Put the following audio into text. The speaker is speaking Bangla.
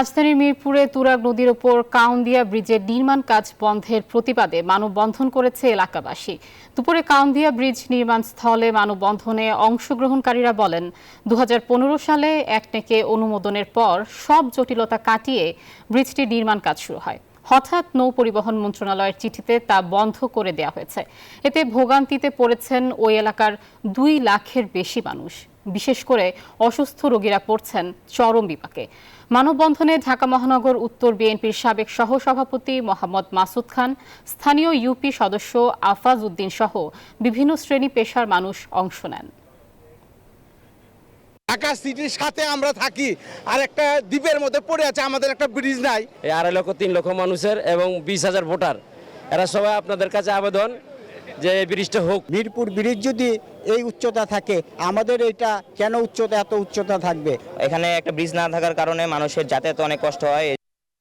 রাজধানীর মিরপুরে তুরাগ নদীর ওপর কাউন্দিয়া ব্রিজের নির্মাণ কাজ বন্ধের প্রতিবাদে মানববন্ধন করেছে এলাকাবাসী। দুপুরে কাউন্দিয়া ব্রিজ নির্মাণ স্থলে মানববন্ধনে অংশগ্রহণকারীরা বলেন দু হাজার পনেরো সালে একটেকে অনুমোদনের পর সব জটিলতা কাটিয়ে ব্রিজটির নির্মাণ কাজ শুরু হয়। হঠাৎ নৌ পরিবহন মন্ত্রণালয়ের চিঠিতে তা বন্ধ করে দেয়া হয়েছে। এতে ভোগান্তিতে পড়েছেন ওই এলাকার দুই লাখের বেশি মানুষ। বিশেষ করে অসুস্থ রোগীরা পড়ছেন চরম বিপাকে। মানববন্ধনে ঢাকা মহানগর উত্তর বিএনপির সাবেক সহসভাপতি মোহাম্মদ মাসুদ খান, স্থানীয় ইউপি সদস্য আফাজ উদ্দিন সহ বিভিন্ন শ্রেণি পেশার মানুষ অংশ নেন। ঢাকা সিটির সাথে আমরা থাকি আর একটা দ্বীপের মধ্যে পড়ে আছে আমাদের একটা ব্রিজ নাই। এই আড়াই লক্ষ তিন লক্ষ মানুষের এবং বিশ হাজার ভোটার। এরা সবাই আপনাদের কাছে আবেদন যে এই ব্রিজটা হোক। মিরপুর ব্রিজ যদি এই উচ্চতা থাকে আমাদের এটা কেন উচ্চতা এত উচ্চতা থাকবে? এখানে একটা ব্রিজ না থাকার কারণে মানুষের যাতায়াতে অনেক কষ্ট হয়।